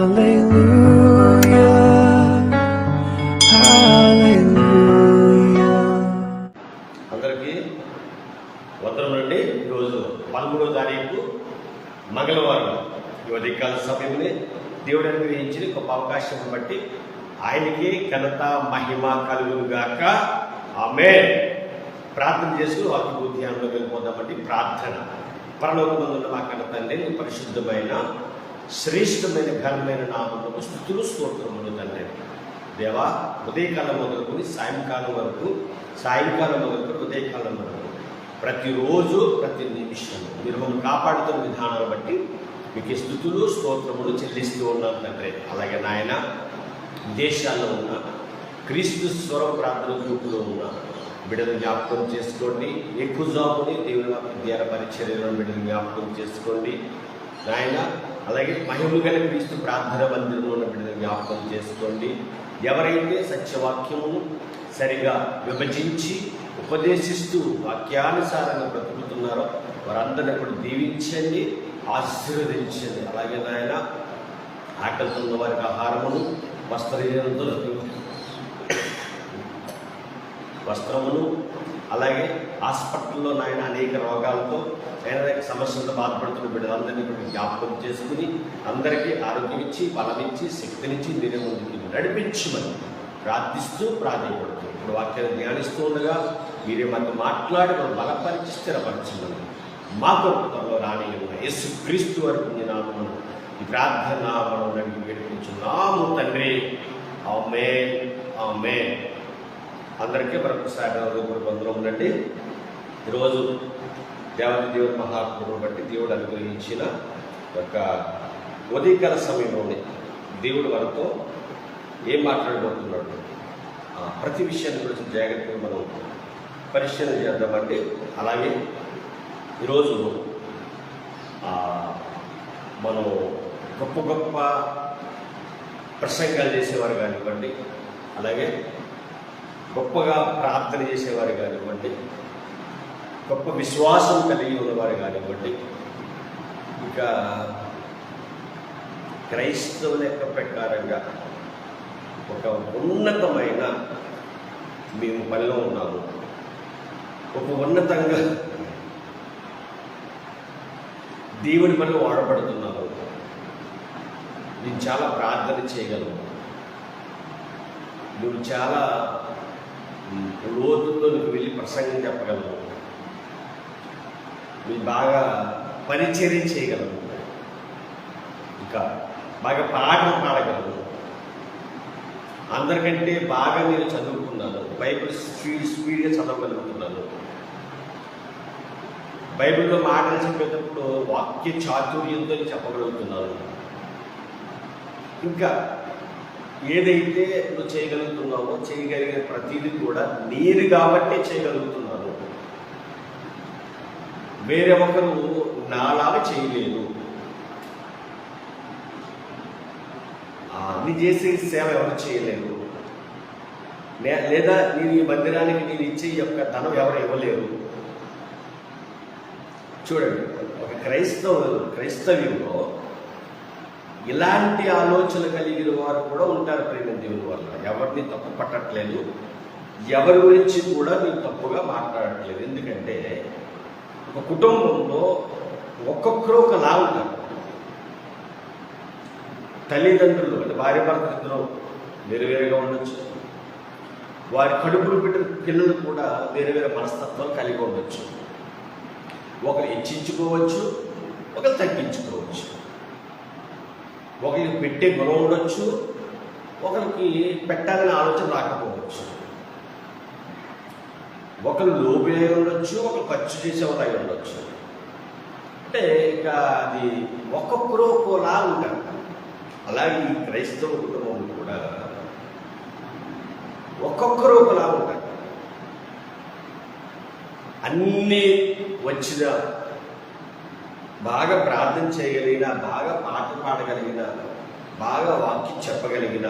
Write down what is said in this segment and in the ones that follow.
అందరికీ వందనం నుండి ఈరోజు పదమూడో తారీఖు మంగళవారం. యువదికాల సమయంలో దేవుడు అనుగ్రహించిన గొప్ప అవకాశం బట్టి ఆయనకి ఘనత మహిమ కలుగుగాక ఆమె ప్రార్థన చేసుకుని వాక్య ధ్యానంలో వెళ్ళిపోదామండి. ప్రార్థన. పరలోకమందున్న మా కన్న తండ్రి పరిశుద్ధమైన శ్రేష్టమైన ఘనమైన నామములకు స్థుతులు స్తోత్రములు తండ్రి. దేవా ఉదయకాలం మొదలుకొని సాయంకాలం వరకు సాయంకాలం మొదలుకొని ఉదయకాలం వరకు ప్రతిరోజు ప్రతి నిమిషం మీరు మమ్మల్ని కాపాడుతున్న విధానాన్ని బట్టి మీకు స్థుతులు స్తోత్రములు చెల్లిస్తూ ఉన్నాం తండ్రి. అలాగే నాయన దేశాల్లో ఉన్న క్రీస్తు స్వరం ప్రార్థన గ్రూపులో ఉన్న బిడ్డను జ్ఞాపకం చేసుకోండి. ఎక్కువ జాబుని దేవుని విద్యాల పరిచర్యలను బిడ్డను జ్ఞాపకం చేసుకోండి. నాయన అలాగే మహిమ కనిపిస్తూ ప్రార్థన మందిరంలో ఉన్న బిడ్డను జ్ఞాపకం చేసుకోండి. ఎవరైతే సత్యవాక్యమును సరిగా విభజించి ఉపదేశిస్తూ వాక్యానుసారంగా బ్రతుకుతున్నారో వారందరిని కూడా దీవించండి ఆశీర్వదించండి. అలాగే నాయన ఆకలితో ఉన్న వారికి ఆహారమును వస్త్రహీనతలకు వస్త్రమును అలాగే హాస్పిటల్లో నాయన అనేక రోగాలతో అనేక సమస్యలతో బాధపడుతున్న బిడ్డలందరినీ కూడా జ్ఞాపకం చేసుకుని అందరికీ ఆరోగ్యం ఇచ్చి బలమిచ్చి శక్తినిచ్చి మీరే ముందుకు నడిపించమని ప్రార్థిస్తూ ప్రాధాన్యపడుతూ ఇప్పుడు వాక్యాన్ని ధ్యానిస్తూ ఉండగా మీరే మనతో మాట్లాడి మనం బలపరిచి స్థిరపరచమని మా ప్రభుత్వంలో రాని ఉన్న యేసు క్రీస్తు వరకు నామను ఈ ప్రార్థన మనం నడిపి వేడుకుంటున్నాము తండ్రి. ఆమె ఆమె అందరికీ మరొకసారి హృదయపూర్వక బంధువులు ఉండండి ఈరోజు దేవత దేవుని మహాత్ముడు బట్టి దేవుడు అనుగ్రహించిన ఒక ఉదయకాల సమయంలోనే దేవుడు మనతో ఏం మాట్లాడబోతున్నాడు? ప్రతి విషయాన్ని గురించి జాగ్రత్తగా మనం పరిశీలన చేద్దామండి. అలాగే ఈరోజు మనం గొప్ప గొప్ప ప్రసంగాలు చేసేవారు కానివ్వండి అలాగే గొప్పగా ప్రార్థన చేసేవారు కానివ్వండి గొప్ప విశ్వాసం కలిగి ఉన్నవారు కానివ్వండి ఇంకా క్రైస్తవ లెక్క ప్రకారంగా ఒక ఉన్నతమైన మేము పనిలో ఉన్నాము. ఒక ఉన్నతంగా దేవుని పనిలో వాడబడుతున్నాము. నేను చాలా ప్రార్థన చేయగలను నువ్వు చాలా ఉమ్, లోతుల్లో వెళ్ళి ప్రసంగం చెప్పగలవు. మీరు బాగా పరిచర్య చేయగలను ఇంకా బాగా పాటలు పాడగలవు. అందరికంటే బాగా నేను చదువుకున్నాను. బైబిల్ స్పీడ్ స్పీడ్గా చదవగలుగుతున్నాను. బైబిల్లో మాటలు చెప్పేటప్పుడు వాక్య చాతుర్యంతో చెప్పగలుగుతున్నాను. ఇంకా ఏదైతే నువ్వు చేయగలుగుతున్నావో చేయగలిగిన ప్రతిదీ కూడా నేను కాబట్టే చేయగలుగుతున్నాను. వేరే ఒకరు నాలాగా చేయలేదు ఆ, నీ చేసే సేవ ఎవరు చేయలేరు. లేదా నేను ఈ మందిరానికి నేను ఇచ్చే ఈ యొక్క ధనం ఎవరు ఇవ్వలేరు. చూడండి ఒక క్రైస్తవ క్రైస్తవ్యంలో ఇలాంటి ఆలోచన కలిగిన వారు కూడా ఉంటారు ప్రేమ దేవుని వల్ల ఎవరిని తప్పు పట్టట్లేదు. ఎవరి గురించి కూడా నేను తప్పుగా మాట్లాడట్లేదు. ఎందుకంటే ఒక కుటుంబంలో ఒక్కొక్కరు ఒకలా ఉంటారు. తల్లిదండ్రులు అంటే భార్య భర్త ఇద్దరు వేరువేరుగా ఉండొచ్చు. వారి కడుపులు పెట్టిన పిల్లలు కూడా వేరే వేరే మనస్తత్వాలు కలిగి ఉండొచ్చు. ఒకరు హెచ్చించుకోవచ్చు ఒకరు తగ్గించుకోవచ్చు. ఒకరికి పెట్టే గుణం ఉండొచ్చు ఒకరికి పెట్టాలనే ఆలోచన రాకపోవచ్చు. ఒకరు లోబే ఉండొచ్చు ఒకరు ఖర్చు చేసేవారు అయి ఉండొచ్చు. అంటే ఇక అది ఒక్కొక్కరు ఒక్కోలా ఉంటారు. అలాగే ఈ క్రైస్తవ కుటుంబం కూడా ఒక్కొక్కరు ఒకలా ఉంటారు. అన్నీ వచ్చిన బాగా ప్రార్థన చేయగలిగిన బాగా పాటలు పాడగలిగిన బాగా వాక్యం చెప్పగలిగిన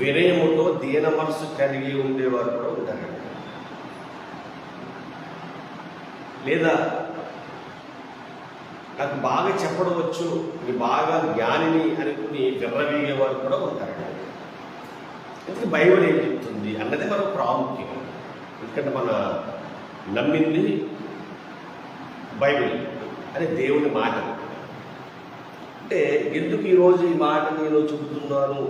వినయముతో దీన మనసు కలిగి ఉండేవారు కూడా ఉంటారండి లేదా నాకు బాగా చెప్పడం వచ్చు ఇది బాగా జ్ఞానిని అనుకుని విర్రవీగే వారు కూడా ఉంటారు. ఎందుకు బైబిల్ ఏం చెప్తుంది అన్నది మన ప్రాముఖ్యం. ఎందుకంటే మన నమ్మింది బైబిల్ అదే దేవుని మాట. అంటే ఎందుకు ఈరోజు ఈ మాట నేను చెబుతున్నాను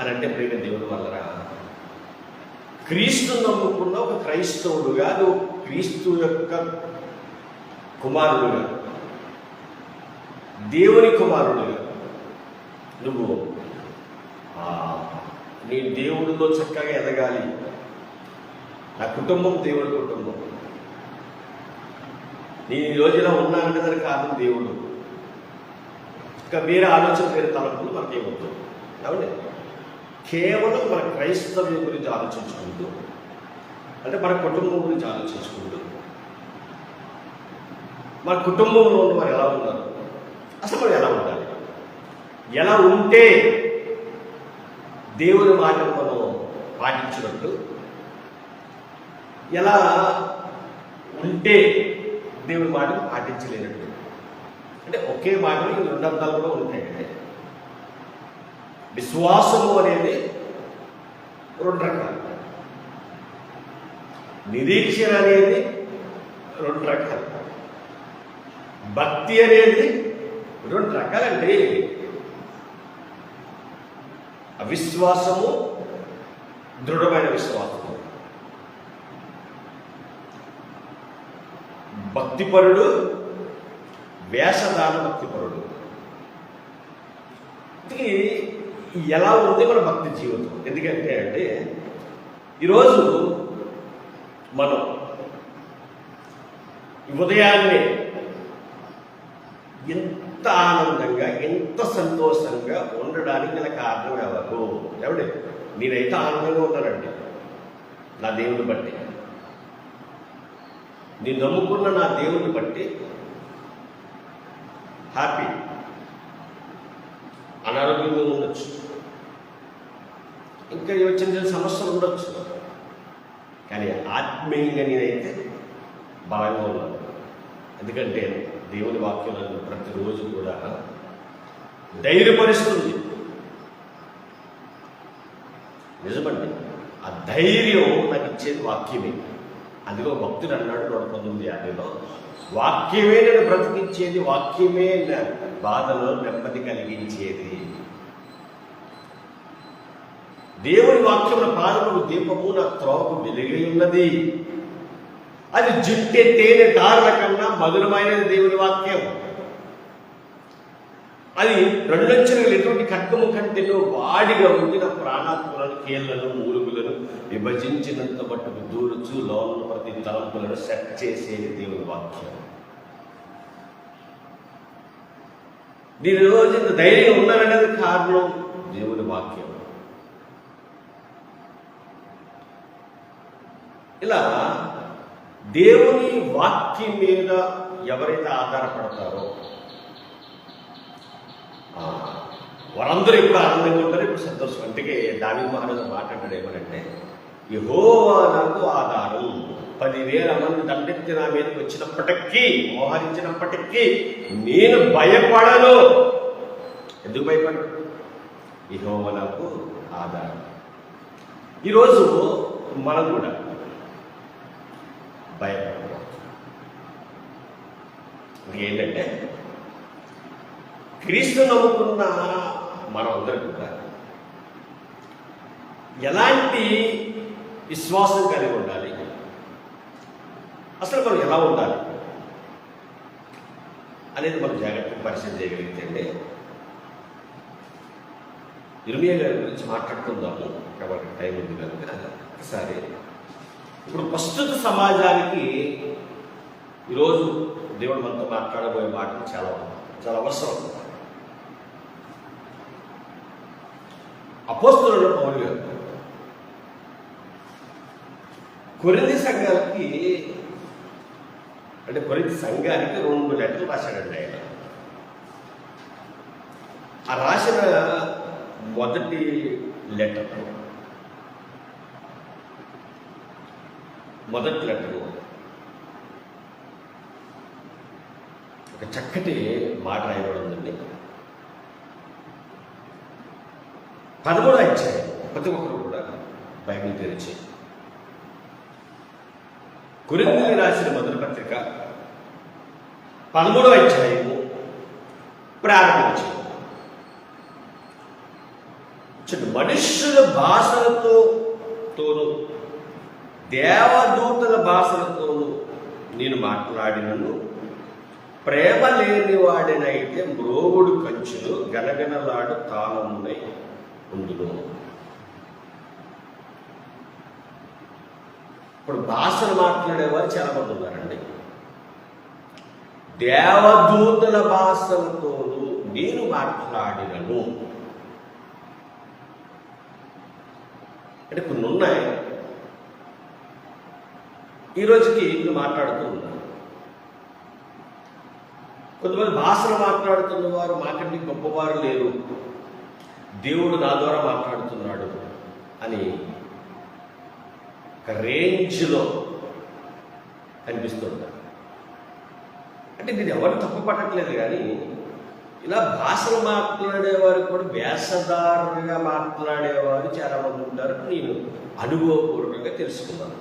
అని అంటే ప్రేమ దేవుని వల్లరా క్రీస్తు నమ్ముకున్న ఒక క్రైస్తవుడుగా నువ్వు క్రీస్తు యొక్క కుమారుడుగా దేవుని కుమారుడుగా నువ్వు నేను నీ దేవుడితో చక్కగా ఎదగాలి. నా కుటుంబం దేవుడి కుటుంబం. నేను ఈ రోజున ఉన్నానంటే దానికి కారణం దేవుడు. ఇంకా వేరే ఆలోచన వేరే తలపులు మనకేమవుతుంది కాబట్టి కేవలం మన క్రైస్తవ్యం గురించి ఆలోచించుకుంటూ అంటే మన కుటుంబం గురించి ఆలోచించుకుంటూ మన కుటుంబంలో ఉన్న వారు ఎలా ఉన్నారు అసలు మనం ఎలా ఉండాలి? ఎలా ఉంటే దేవుని మాటను మనం పాటించినట్టు ఎలా ఉంటే దేవుని మాటను పాటించలేనట్టు అంటే ఒకే మాటలు ఈ రెండు అర్థాలు కూడా ఉంటాయి విశ్వాసము అనేది రెండు రకాలు. నిరీక్షణ అనేది రెండు రకాలు. భక్తి అనేది రెండు రకాలండి. అవిశ్వాసము దృఢమైన విశ్వాసము. భక్తిపరుడు వేషధాన భక్తిపరుడు. ఎలా ఉంది మన భక్తి జీవితం? ఎందుకంటే అంటే ఈరోజు మనం ఉదయాన్నే ఎంత ఆనందంగా ఎంత సంతోషంగా ఉండడానికి నాకు కారణం ఎవరు? ఎవడే నేనైతే ఆనందంగా ఉన్నానండి. నా దేవుని బట్టి. నేను నమ్ముకున్న నా దేవుని బట్టి హ్యాపీ. అనారోగ్యంగా ఉండొచ్చు. ఇంకా ఏవో చిన్న చిన్న సమస్యలు ఉండొచ్చు. కానీ ఆత్మీయంగా నేనైతే బలంగా ఉన్నాను. ఎందుకంటే దేవుని వాక్యం నన్ను ప్రతిరోజు కూడా ధైర్యపరుస్తుంది. నిజమండి ఆ ధైర్యం నాకు ఇచ్చేది వాక్యమే. అందులో భక్తుడు అన్నాడు నూట పంతొమ్మిది యాభైలో వాక్యమే నేను బ్రతికించేది వాక్యమే బాధలో నెమ్మది కలిగించేది. దేవుని వాక్యముల పాదములు దీపము నా త్రోవకు వెలుగై ఉన్నది. అది జుట్టే తేనె దారుల కన్నా మధురమైనది దేవుని వాక్యం. అది రెండొచ్చిన ఎటువంటి ఖడ్గము కంటేనో వాడిగా ఉంది నా ప్రాణాత్మలను కీళ్ళను మూలు విభజించినంత మట్టుకు దూరుచు లోన ప్రతి తలంపులను సెట్ చేసేది దేవుని వాక్యం. నేను రోజు ఇంత ధైర్యం ఉన్నారనేది కారణం దేవుని వాక్యం. ఇలా దేవుని వాక్యం మీద ఎవరైతే ఆధారపడతారో ఆ, వారందరూ ఇప్పుడు ఆనందంగా ఉంటారు ఇప్పుడు సంతోషం. అందుకే దాని మహారాజు మాట్లాడాడు ఏమనంటే యహోవా నాకు ఆధారం. పదివేల మంది దండెత్తి నా మీదకి వచ్చినప్పటికీ మోహరించినప్పటికీ నేను భయపడను. ఎందుకు భయపడను? యహోవా నాకు ఆధారం. ఈరోజు మనం కూడా భయపడకూడదు. ఏంటంటే క్రీస్తు నమ్ముకున్న మనం కూడా ఎలాంటి విశ్వాసం కలిగి ఉండాలి? అసలు మనం ఎలా ఉండాలి? అనేది మనం జాగ్రత్తగా పరిశీలన చేయగలిగితే అండి గారి గురించి మాట్లాడుకుందాము. కాబట్టి టైం ఉంది కనుక. ఒకసారి ఇప్పుడు ప్రస్తుత సమాజానికి ఈరోజు దేవుడు మనతో మాట్లాడబోయే మాటలు చాలా చాలా అవసరం. అపోస్తుల పౌలు గారు. కొరింది సంఘాలకి అంటే కొరింది సంఘానికి రెండు లెటర్లు రాశాడండి ఆయన. ఆ రాసిన మొదటి లెటర్. మొదటి లెటర్. ఒక చక్కటి మాట రాయబడి పదమూడో అధ్యాయం. ప్రతి ఒక్కరు కూడా బైబిల్ తెరిచి కురిందులు రాసిన మొదటి పత్రిక పదమూడో అధ్యాయము ప్రారంభించి చూడండి, మనుష్యుల భాషలతో తోను దేవదూతల భాషలతోనూ నేను మాట్లాడినను. ప్రేమ లేని వాడినైతే మ్రోగుడు కంచులు గనగనలాడు తాళమునై ఉండును. ఇప్పుడు భాషను మాట్లాడేవారు చాలా మంది ఉన్నారండి. దేవదూతల భాషలతోను నేను మాట్లాడినను. అంటే కొన్ని ఉన్నాయి. ఈ రోజుకి నేను మాట్లాడుతూ ఉన్నాను కొంతమంది భాషలు మాట్లాడుతున్న వారు మాకంటే గొప్పవారు లేరు. దేవుడు నా ద్వారా మాట్లాడుతున్నాడు అని ఒక రేంజ్లో కనిపిస్తుంటారు అంటే నేను ఎవరు తప్పు పట్టట్లేదు కానీ ఇలా భాషలు మాట్లాడేవారు కూడా వేషధారులుగా మాట్లాడేవారు చాలా మంది ఉంటారు. నేను అనుభవపూర్వకంగా తెలుసుకున్నాను.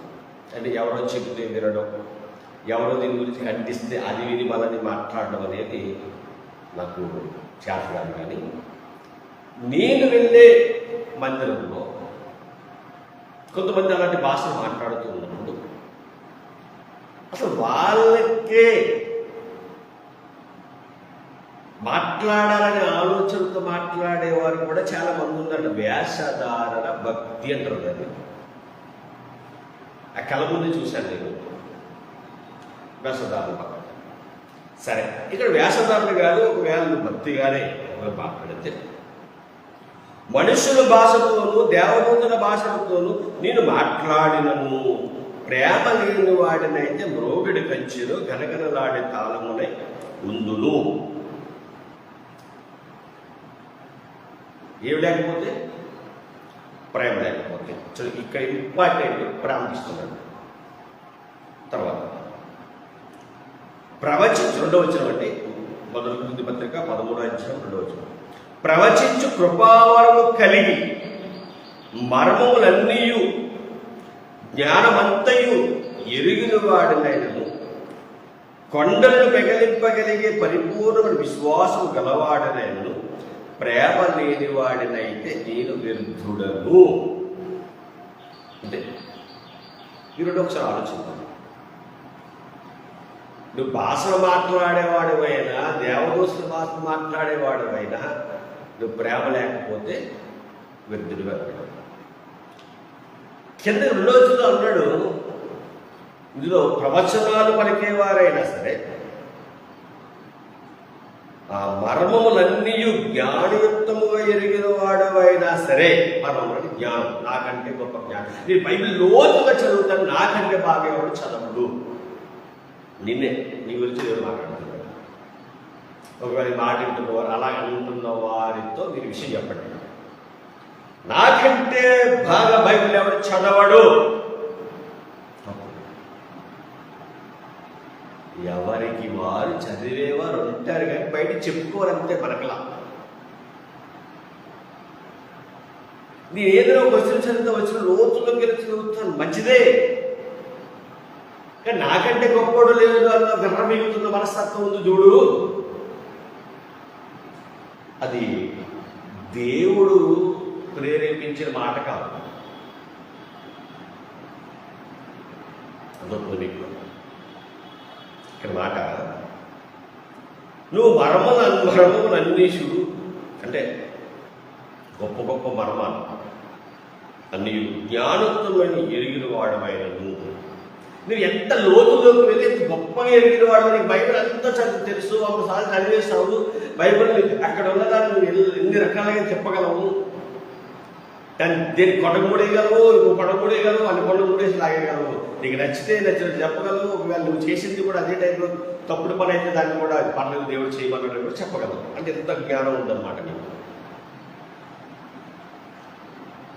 అంటే ఎవరో చెబితే వినడం ఎవరో దీని గురించి ఖండిస్తే అది విని మనని మాట్లాడడం అనేది నాకు చేత కానీ నేను వెళ్ళే మందిరంలో కొంతమంది అలాంటి భాషలు మాట్లాడుతూ ఉన్నప్పుడు అసలు వాళ్ళకే మాట్లాడాలనే ఆలోచనతో మాట్లాడేవారు కూడా చాలా మంది ఉన్నారు. వేషధారణ భక్తి అంటారు దాన్ని. ఆ కళ ముందు చూశాను నేను. వేషధారణ భక్తి. సరే ఇక్కడ వేషధారణ కాదు ఒకవేళ నువ్వు భక్తిగానే ఒకవేళ మాట్లాడితే మనుషుల భాషతోనూ దేవదూతుల భాషలతోనూ నేను మాట్లాడినను. ప్రేమ లేని వాడినైతే మ్రోగిడి కంచెలు గనగనలాడే తాళమునై ఉందును. ఏమి లేకపోతే? ప్రేమ లేకపోతే. సో ఇక్కడ ఇంపార్టెంట్ ప్రారంభిస్తున్నాడు తర్వాత ప్రవచించి రెండవ వచ్చిన అంటే మొదటి పత్రిక పదమూడో అధ్యాయం రెండవ వచ్చిన ప్రవచించు కృపావరము కలిగి మర్మములన్నీయు జ్ఞానమంతయు ఎరిగిన వాడినైనను. కొండలను పెగలింపగలిగే పరిపూర్ణమైన విశ్వాసం గలవాడనైనను. ప్రేమ లేనివాడినైతే నేను వ్యర్థుడను. అంటే ఈరోజు ఒకసారి ఆలోచిద్దాం. నువ్వు భాషలు మాట్లాడేవాడివైనా దేవదోసుల భాష మాట్లాడేవాడివైనా నువ్వు ప్రేమ లేకపోతే వ్యక్తులు వెళ్ళడం కింద రెండో అన్నాడు ఇందులో ప్రవచనాలు పలికేవారైనా సరే ఆ మర్మములన్నీ జ్ఞానయుక్తముగా ఎరిగిన వాడవైనా సరే మర్మం అంటే జ్ఞానం నాకంటే గొప్ప జ్ఞానం. నీ బైబిల్ లోతుగా చదువుతాను నాకంటే బాగా ఎవరు చదవడు. నిన్నే నీ గురించి నేను మాట్లాడుతున్నాను. ఒకవేళ మాట వింటున్నవారు అలా అంటున్న వారితో మీరు విషయం చెప్పండి. నాకంటే బాగా బైబిల్ ఎవరు చదవడు? ఎవరికి వారు చదివేవారు ఉంటారు కానీ బయట చెప్పుకోరు అంతే మనకలా నేను ఏదైనా క్వశ్చన్ చదివితే వచ్చిన లోతులోకి గెలిచి చదువుతాను మంచిదే. కానీ నాకంటే గొప్పడు లేదు అన్న గర్ర మిగులుతున్న మనస్తత్వం ఉంది చూడు. అది దేవుడు ప్రేరేపించిన మాట కాదు. అదొక నీకు ఇక్కడ మాట. నువ్వు మర్మను మర్మములు అన్వేషుడు అంటే గొప్ప గొప్ప మర్మాలు. అన్ని జ్ఞానోత్తమైన ఎరిగిన వాడమైన నువ్వు. నువ్వు ఎంత లోతులోకి వెళ్ళి ఎంత గొప్పగా ఎరిగిన వాడు నీకు బైబిల్ అంతా చదివి తెలుసు అప్పుడు సార్లు చదివేస్తావు. బైబిల్ అక్కడ ఉన్నదాన్ని నువ్వు ఎన్ని- రకాలుగా చెప్పగలవు? దాన్ని దేని కొడగూడేయగలవు నువ్వు కొడగూడేయగలవు అన్ని కొండ కూడేసి లాగేయగలవు? నీకు నచ్చితే నచ్చినట్టు చెప్పగలవు. ఒకవేళ నువ్వు చేసింది కూడా అదే టైంలో తప్పుడు పని అయితే దాన్ని కూడా పర్లేదు దేవుడు చేయమన్నట్టు కూడా చెప్పగలవు. అంటే ఎంత జ్ఞానం ఉందన్నమాట నీకు.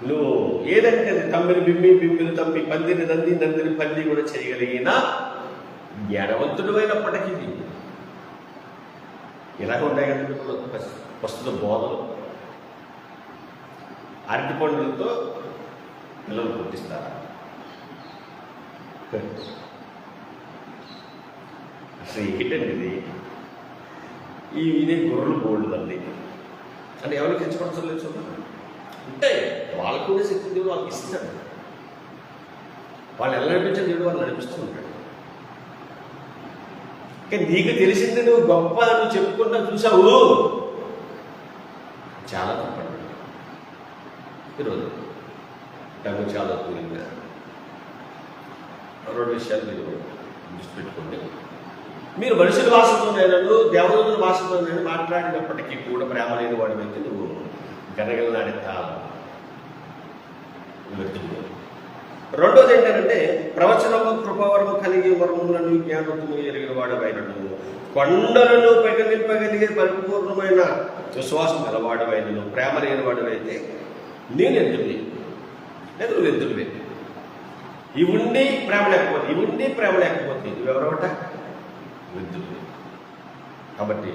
నువ్వు ఏదంటే అది తమ్మిని బిమ్మి బిమ్మిని తమ్మి పందిని నంది నందిని పంది కూడా చేయగలిగిన జ్ఞానవంతుడు అయినప్పటికీ ఇలాగ ఉంటాయి కదండి ఇప్పుడు ప్రస్తుత బోధలు. అరటి పండులతో పిల్లలు పుట్టిస్తారు? అసలు ఏంటండి ఇది? ఈ ఇదే గొర్రెలు బోల్డ్ అండి అంటే ఎవరికి తెచ్చుకోవడం చూడండి ఉంటాయి వాళ్ళకు కూడా శక్తి దేవుడు వాళ్ళకి ఇస్తాడు. వాళ్ళు ఎలా నడిపించిన దేవుడు వాళ్ళు నడిపిస్తూ ఉంటాడు. కానీ నీకు తెలిసింది నువ్వు గొప్ప నువ్వు చెప్పుకుంటా చూసావు. చాలా తప్పండి. ఈరోజు డబ్బు చాలా కూలింది రెండు విషయాలు మీరు దృష్టి పెట్టుకోండి మీరు మనుషుల భాషతో నేను దేవదూతుల భాషతో నేను మాట్లాడినప్పటికీ కూడా ప్రేమ లేని వాడి అయితే నువ్వు గనగలనాడేతా వ్యక్తులు రెండోది ఏంటంటే ప్రవచనము కృపవరము కలిగి వరములను జ్ఞానము ఎరిగిన వాడవైనను కొండలను పెగలింపగలిగే పరిపూర్ణమైన విశ్వాసం గలవాడవైనను ప్రేమ లేని వాడవైతే నేను ఎద్దుని లేదు నువ్వు ఎద్దుడివే ఇవుండి ఉండి ప్రేమ లేకపోతే ఇవుండి ప్రేమ లేకపోతే నువ్వెవరవట? వృద్ధుడివి కాబట్టి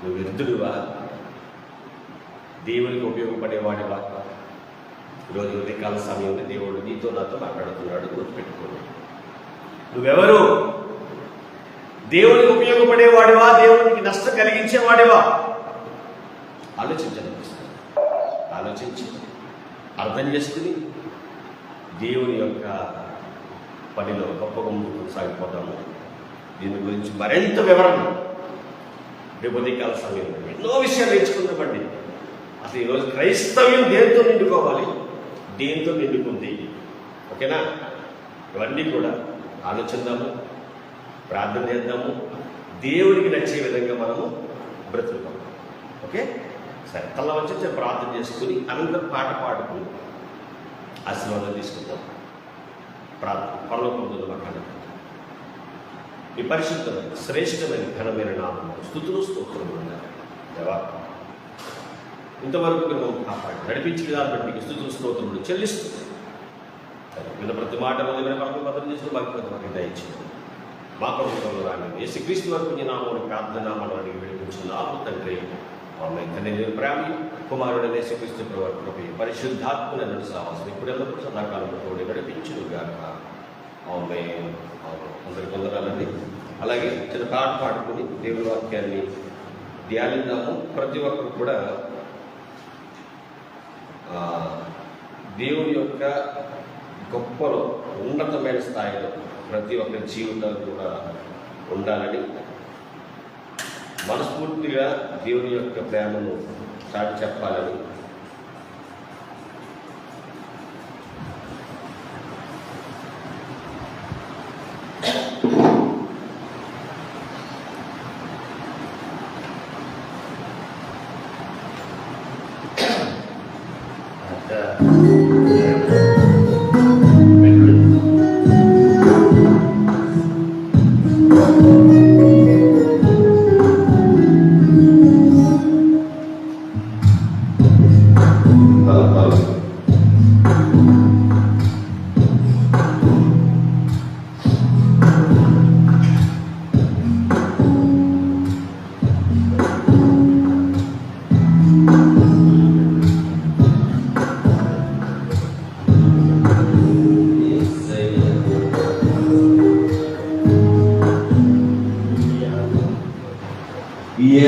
నువ్వు వృద్ధుడివా దేవునికి ఉపయోగపడేవాడివా ఈరోజు ఉదయకాల సమయంలో దేవుడు నీతో నాతో మాట్లాడుతున్నాడు గుర్తుపెట్టుకోండి. నువ్వెవరు? దేవునికి ఉపయోగపడేవాడివా దేవునికి నష్టం కలిగించేవాడివా ఆలోచించనిపిస్తుంది ఆలోచించి అర్థం చేసుకుని దేవుని యొక్క పనిలో గొప్పగా ముందుకు సాగిపోతాము దీని గురించి మరింత వివరణ. రేపు ఉదయకాల సమయంలో ఎన్నో విషయాలు నేర్చుకుందామండి. అసలు ఈరోజు క్రైస్తవ్యం దేంతో నిండుకోవాలి? దేంతో నిండుకుంది. ఓకేనా? ఇవన్నీ కూడా ఆలోచిద్దాము ప్రార్థన చేద్దాము దేవుడికి నచ్చే విధంగా మనము బ్రతుకుతాం. ఓకే? సరే తల వచ్చి ప్రార్థన చేసుకుని అనంతరం పాట పాడుకుని ఆశీర్వాదం తీసుకుందాం. ప్రార్థన పరలోకంలో మాట్లాడాలి మీ పరిశుద్ధమైన శ్రేష్టమైన ఘనమైన నామము స్థుతులు స్తోత్రములు ఉన్నాయి. దేవా ఇంతవరకు మీరు కాపాడు కాపాడి నడిపించి విధానం బట్టి మీకు స్థుతులు స్తోత్రములు చెల్లిస్తుంది విన్న ప్రతి మాట మొదలైన మనకు భద్రం చేసిన మాకు ప్రతి మాకు దయచేయండి. మా ప్రభుత్వంలో రాని యేసుక్రీస్తు వరకు నీ నామమును ప్రార్థన మనం అడిగి వేడుకుంటున్నాము తండ్రి ఆమె తండ్రి నేను ప్రేమ కుమారుడు యేసుక్రీస్తు వరకు పరిశుద్ధాత్మని నన్ను సాహసం ఇప్పుడు ఎల్లప్పుడు సదాకాలంలో తోడి నడిపించును గాక. ఆమె అందరికి వందనాలండి అలాగే చిన్న పాట పాడుకుని దేవుడి వాక్యాన్ని ధ్యానిద్దాము. ప్రతి ఒక్కరు కూడా దేవుని యొక్క గొప్పలో ఉన్నతమైన స్థాయిలో ప్రతి ఒక్కరి జీవితాలు కూడా ఉండాలని మనస్ఫూర్తిగా దేవుని యొక్క ప్రేమను చాటి చెప్పాలని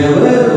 ఎవరు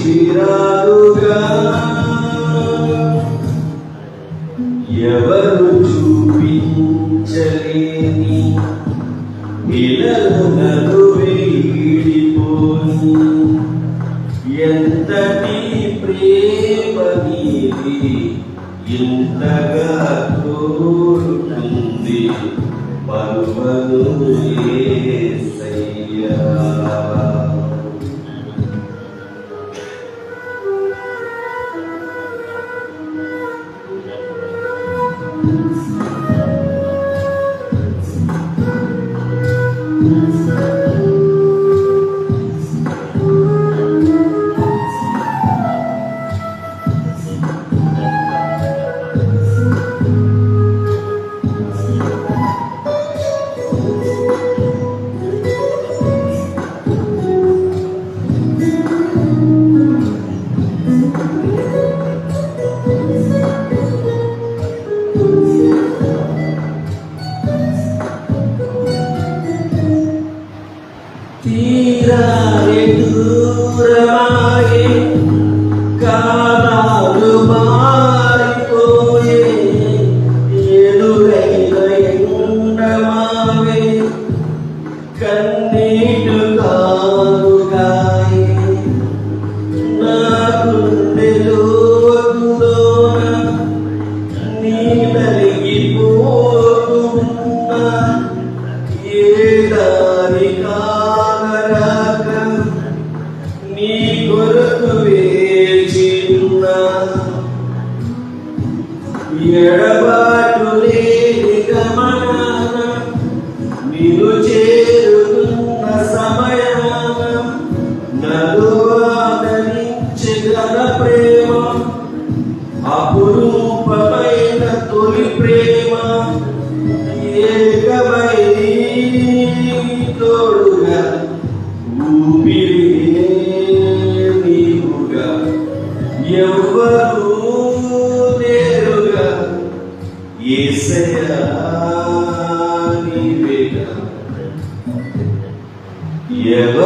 శిబిరాలుగా ఎవరు చూపించలేని నిలనలు వీడిపోని ఎంతటి ప్రేమ నీది ఇంతగా కోరుతుంది పరువను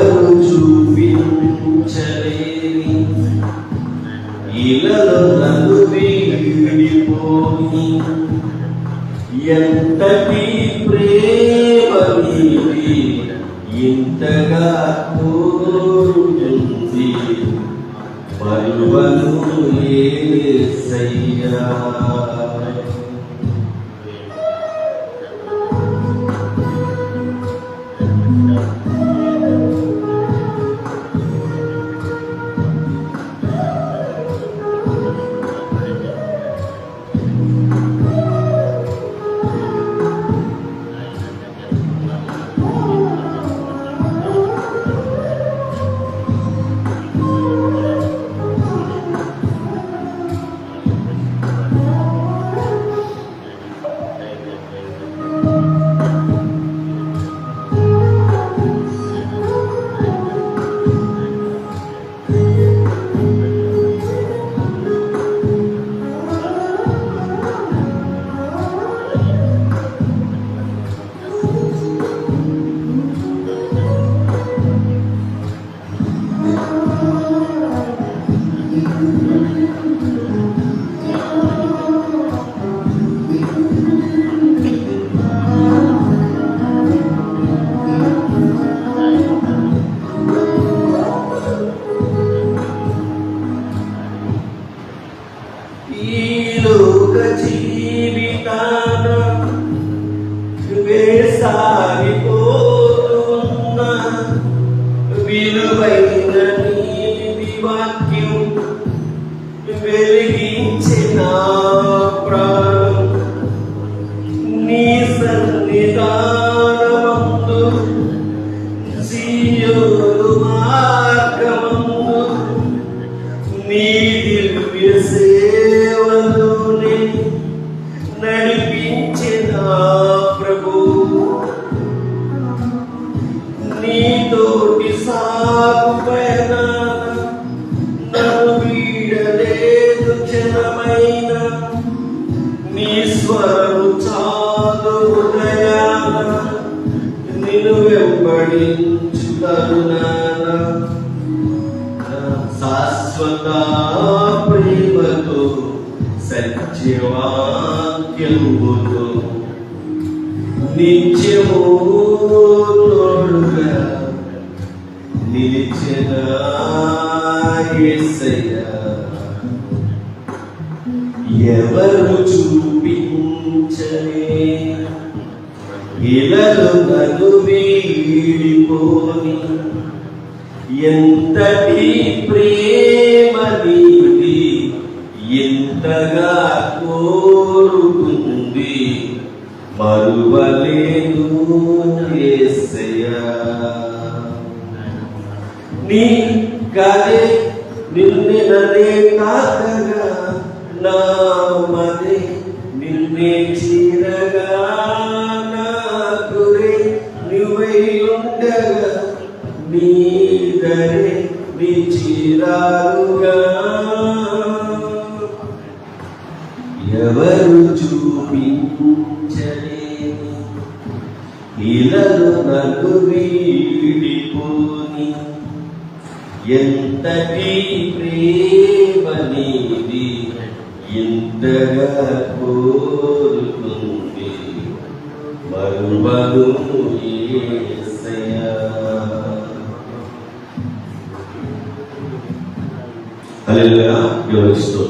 ఎవరు చూపించలేని ఇలలో నన్ను వీడిపోయి ఎంతటి ప్రేమ నీది ఇంతగా కోరుతుంది? మరువను ఏ సయ్యా الحساب వెంబడి శాశ్వత ప్రేమతో సత్యవాక్యముతో నిత్యము తోడుగా నిలిచిన ఎవరు చూపించలే ఇలలు నన్ను వీడిపోని ఎంతటి ప్రేమది ఎంతగా కోరుకుంది మరువలేదు నీ కలే నిన్నే నన్నే తాకగా నా చీరాలుగా ఎవరు చూపించలేని ఇలను నన్ను వీడిపోని. ఎంతటి ప్రేమనేది ఇంతగా కోరుకుంది. మరువను ఏ ഹലില്ല യോജിച്ചു.